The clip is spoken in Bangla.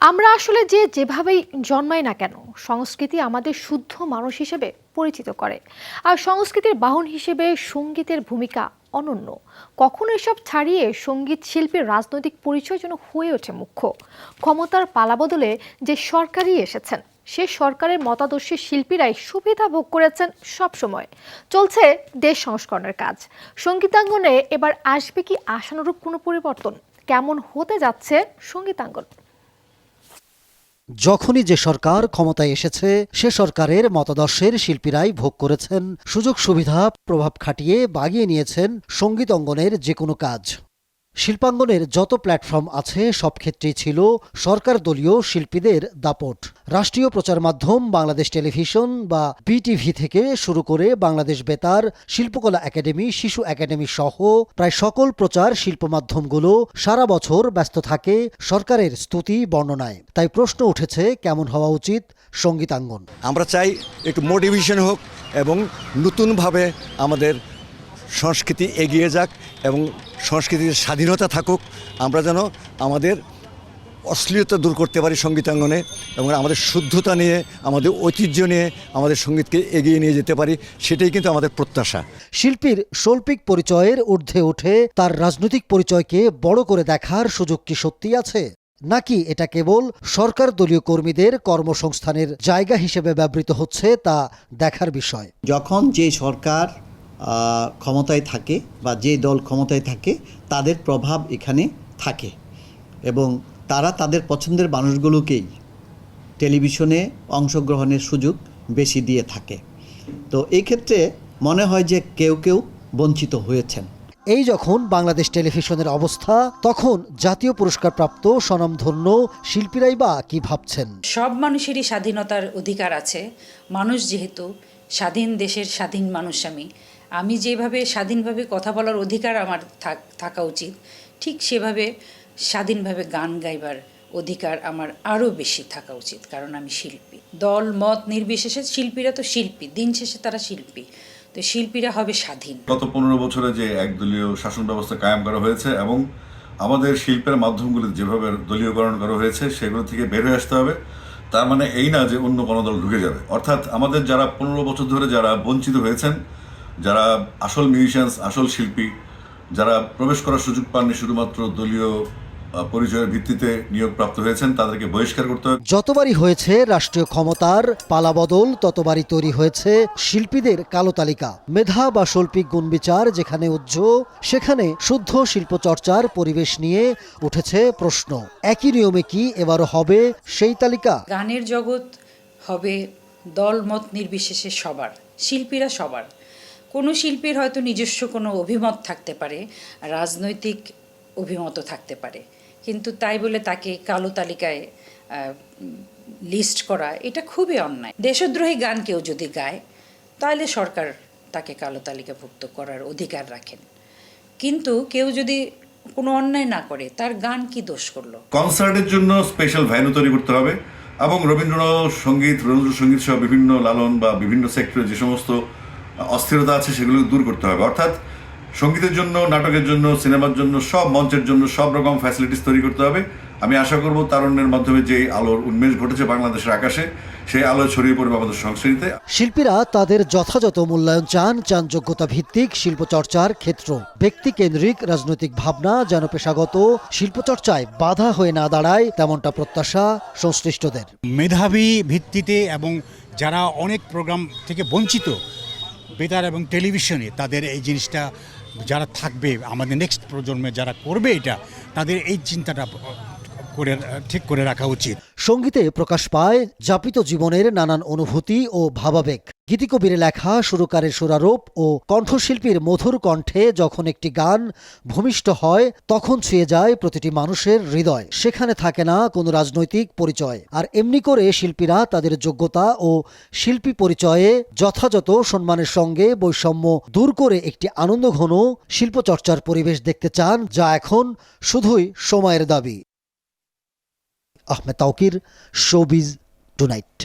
আমরা আসলে যে যেভাবেই জন্মাই না কেন, সংস্কৃতি আমাদের শুদ্ধ মানুষ হিসেবে পরিচিত করে। আর সংস্কৃতির বাহন হিসেবে সঙ্গীতের ভূমিকা অনন্য। কখনো এসব ছাড়িয়ে সংগীত শিল্পীর রাজনৈতিক পরিচয় যেন হয়ে ওঠে মুখ্য। ক্ষমতার পালাবদলে যে সরকারই এসেছেন, সে সরকারের মতাদর্শী শিল্পীরাই সুবিধা ভোগ করেছেন সবসময়। চলছে দেশ সংস্করণের কাজ। সঙ্গীতাঙ্গনে এবার আসবে কি আশানুরূপ কোনো পরিবর্তন? কেমন হতে যাচ্ছে সঙ্গীতাঙ্গন? যখনই যে সরকার ক্ষমতায় এসেছে, সে সরকারের মতাদর্শের শিল্পীরাই ভোগ করেছেন। সুযোগ সুবিধা প্রভাব খাটিয়ে বাগিয়ে নিয়েছেন সংগীত অঙ্গনের যে কোনো কাজ। শিল্পাঙ্গনের যত প্ল্যাটফর্ম আছে, সব ক্ষেত্রেই ছিল সরকার দলীয় শিল্পীদের দাপট। রাষ্ট্রীয় প্রচার মাধ্যম বাংলাদেশ টেলিভিশন বা বিটিভি থেকে শুরু করে বাংলাদেশ বেতার, শিল্পকলা একাডেমি, শিশু একাডেমি সহ প্রায় সকল প্রচার শিল্প মাধ্যমগুলো সারা বছর ব্যস্ত থাকে সরকারের স্তুতি বর্ণনায়। তাই প্রশ্ন উঠেছে, কেমন হওয়া উচিত সঙ্গীতাঙ্গন? আমরা চাই একটু মোটিভেশন হোক এবং নতুনভাবে আমাদের সংস্কৃতি এগিয়ে যাক। এবং সংস্কৃতির স্বাধীনতা থাকুক আমরা যেন আমাদের অশ্লীলতা দূর করতে পারি সঙ্গীতাঙ্গনে এবং আমাদের শুদ্ধতা নিয়ে আমাদের ঐতিহ্য নিয়ে আমাদের সঙ্গীতকে এগিয়ে নিয়ে যেতে পারি সেটাই কিন্তু আমাদের প্রত্যাশা। শিল্পীর শৈল্পিক পরিচয়ের ঊর্ধ্বে উঠে তার রাজনৈতিক পরিচয়কে বড় করে দেখার সুযোগ কি সত্যি আছে? নাকি এটা কেবল সরকার দলীয় কর্মীদের কর্মসংস্থানের জায়গা হিসেবে ব্যবহৃত হচ্ছে তা দেখার বিষয়? যখন যে সরকার ক্ষমতায় থাকে বা যে দল ক্ষমতায় থাকে তাদের প্রভাব এখানে থাকে। এবং তারা তাদের পছন্দের মানুষগুলোকেই টেলিভিশনে অংশগ্রহণের সুযোগ বেশি দিয়ে থাকে। তো এই ক্ষেত্রে মনে হয় যে কেউ কেউ বঞ্চিত হয়েছেন। এই যখন বাংলাদেশ টেলিভিশনের অবস্থা তখন জাতীয় পুরস্কারপ্রাপ্ত স্বনামধন্য শিল্পীরাই বা কি ভাবছেন? সব মানুষেরই স্বাধীনতার অধিকার আছে। মানুষ যেহেতু স্বাধীন দেশের স্বাধীন মানুষ আমি আমি যেভাবে স্বাধীনভাবে কথা বলার অধিকার আমার থাক- উচিত, ঠিক সেভাবে স্বাধীনভাবে গান গাইবার অধিকার আমার আরও বেশি থাকা উচিত, কারণ আমি শিল্পী। দল, মত নির্বিশেষে শিল্পীরা তো শিল্পী, দিন শেষে তারা শিল্পী। তো শিল্পীরা হবে স্বাধীন। গত পনেরো বছরে যে একদলীয় শাসন ব্যবস্থা কায়েম করা হয়েছে এবং আমাদের শিল্পের মাধ্যমগুলো যেভাবে দলীয়করণ করা হয়েছে, সেগুলো থেকে বের হয়ে আসতে হবে। তার মানে এই না যে অন্য কোনো দল ঢুকে যাবে। অর্থাৎ আমাদের যারা পনেরো বছর ধরে যারা বঞ্চিত হয়েছেন যারা আসল মিউজিশিয়ানস আসল শিল্পী যারা প্রবেশ করার সুযোগ পাননি শুধুমাত্র দলীয় পরিচয়ের ভিত্তিতে নিয়োগপ্রাপ্ত হয়েছেন তাদেরকে বহিষ্কার করতে হবে। যতবারই হয়েছে রাষ্ট্রীয় ক্ষমতার পালাবদল ততবারই তৈরি হয়েছে শিল্পীদের কালো তালিকা। মেধা বা শৈল্পিক গুণবিচার যেখানে উজ্জ সেখানে শুদ্ধ শিল্প চর্চার পরিবেশ নিয়ে উঠেছে প্রশ্ন। একই নিয়মে কি এবারও হবে সেই তালিকা? গানের জগৎ হবে দলমত নির্বিশেষে সবার শিল্পীরা সবার। কোনো শিল্পীর হয়তো নিজস্ব কোনো অভিমত থাকতে পারে, রাজনৈতিক অভিমতও থাকতে পারে। কিন্তু তাই বলে তাকে কালো তালিকায় লিস্ট করা, এটা খুবই অন্যায়। দেশদ্রোহী গান কেউ যদি গায় তাহলে সরকার তাকে কালো তালিকাভুক্ত করার অধিকার রাখেন। কিন্তু কেউ যদি কোনো অন্যায় না করে, তার গান কি দোষ করল? কনসার্টের জন্য স্পেশাল ভ্যানু তৈরি করতে হবে এবং রবীন্দ্র সংগীত রবীন্দ্রসঙ্গীত সহ বিভিন্ন লালন বা বিভিন্ন সেক্টরে যে সমস্ত অস্থিরতা আছে সেগুলো দূর করতে হবে। অর্থাৎ সঙ্গীতের জন্য নাটকের জন্য সিনেমার জন্য সব মঞ্চের জন্য সব রকম ফ্যাসিলিটিস তৈরি করতে হবে। আমি আশা করব তারুণ্যের মাধ্যমে যে আলোর উন্মেষ ঘটেছে বাংলাদেশের আকাশে সেই আলো ছড়িয়ে পড়বে আমাদের সংস্কৃতিতে। শিল্পীরা তাদের যথাযথ মূল্যায়ন চান চান যোগ্যতা ভিত্তিক শিল্পচর্চার ক্ষেত্র। ব্যক্তিকেন্দ্রিক রাজনৈতিক ভাবনা যেন পেশাগত। শিল্পচর্চায় বাধা হয়ে না দাঁড়ায় তেমনটা প্রত্যাশা সংশ্লিষ্টদের। মেধাবী ভিত্তিতে এবং যারা অনেক প্রোগ্রাম থেকে বঞ্চিত বেতার এবং টেলিভিশনে তাদের এই জিনিসটা যারা থাকবে, আমাদের নেক্সট প্রজন্মে যারা করবে এটা, তাদের এই চিন্তাটা করে ঠিক করে রাখা উচিত। সঙ্গীতে প্রকাশ পায়, যাপিত জীবনের নানান অনুভূতি ও ভাবাবেগ। গীতিকবির লেখা, সুরকারের সুরারোপ ও কণ্ঠশিল্পীর মধুর কণ্ঠে যখন একটি গান ভূমিষ্ঠ হয়, তখন ছুঁয়ে যায় প্রতিটি মানুষের হৃদয়। সেখানে থাকে না কোনো রাজনৈতিক পরিচয়। আর এমনি করে শিল্পীরা তাদের যোগ্যতা ও শিল্পী পরিচয়ে যথাযথ সম্মানের সঙ্গে বৈষম্য দূর করে একটি আনন্দঘন শিল্পচর্চার পরিবেশ দেখতে চান, যা এখন শুধুই সময়ের দাবি। Ahmed Tawkir showbiz tonight.